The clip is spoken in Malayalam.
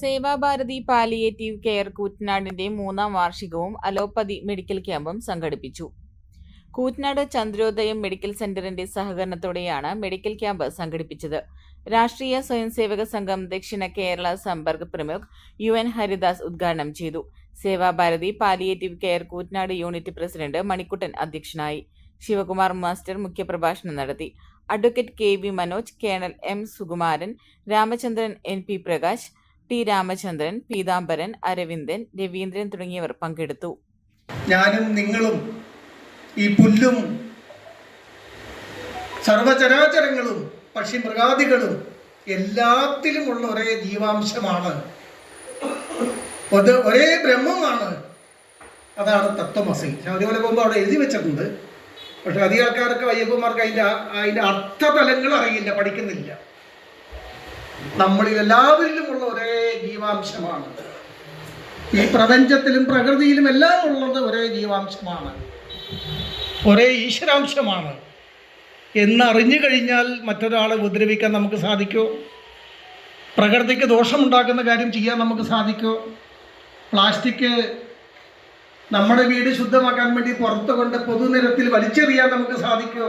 സേവാഭാരതി പാലിയേറ്റീവ് കെയർ കൂറ്റനാടിന്റെ മൂന്നാം വാർഷികവും അലോപ്പതി മെഡിക്കൽ ക്യാമ്പും സംഘടിപ്പിച്ചു. കൂറ്റനാട് ചന്ദ്രോദയം മെഡിക്കൽ സെന്ററിന്റെ സഹകരണത്തോടെയാണ് മെഡിക്കൽ ക്യാമ്പ് സംഘടിപ്പിച്ചത്. രാഷ്ട്രീയ സ്വയംസേവക സംഘം ദക്ഷിണ കേരള സമ്പർക്ക് പ്രമുഖ് യു എൻ ഹരിദാസ് ഉദ്ഘാടനം ചെയ്തു. Sevabharati palliative care Koottanad unit president Manikuttan അധ്യക്ഷനായി. ശിവകുമാർ മാസ്റ്റർ മുഖ്യപ്രഭാഷണം നടത്തി. Advocate K V Manoj colonel M Sukumaran Ramachandran N P Prakash T Ramachandran Peethambaran Aravindan Raveendran തുടങ്ങിയവർ പങ്കെടുത്തു. ഞാനും നിങ്ങളും ഈ പുല്ലും സർവചരാചരങ്ങളും പക്ഷി മൃഗാദികളും എല്ലാത്തിലുമുള്ള ഒരേ ജീവാംശമാണ്. അത് ഒരേ ബ്രഹ്മമാണ്. അതാണ് തത്വമസി. ശബരിമല പോകുമ്പോൾ അവിടെ എഴുതി വെച്ചിട്ടുണ്ട്. പക്ഷെ അധികം ആൾക്കാർക്ക് അയ്യപ്പന്മാർക്ക് അതിന്റെ അതിന്റെ അർത്ഥതലങ്ങൾ അറിയില്ല പഠിക്കുന്നില്ല. നമ്മളിൽ എല്ലാവരിലുമുള്ള ഒരേ ജീവാംശമാണ്. ഈ പ്രപഞ്ചത്തിലും പ്രകൃതിയിലും എല്ലാം ഉള്ളത് ഒരേ ജീവാംശമാണ്. ഒരേ ഈശ്വരാംശമാണ്. എന്നറിഞ്ഞു കഴിഞ്ഞാൽ മറ്റൊരാളെ ഉപദ്രവിക്കാൻ നമുക്ക് സാധിക്കുമോ പ്രകൃതിക്ക് ദോഷമുണ്ടാക്കുന്ന കാര്യം ചെയ്യാൻ നമുക്ക് സാധിക്കുമോ പ്ലാസ്റ്റിക് നമ്മുടെ വീട് ശുദ്ധമാക്കാൻ വേണ്ടി പുറത്ത് കൊണ്ട് പൊതുനിരത്തിൽ വലിച്ചെറിയാൻ നമുക്ക് സാധിക്കുമോ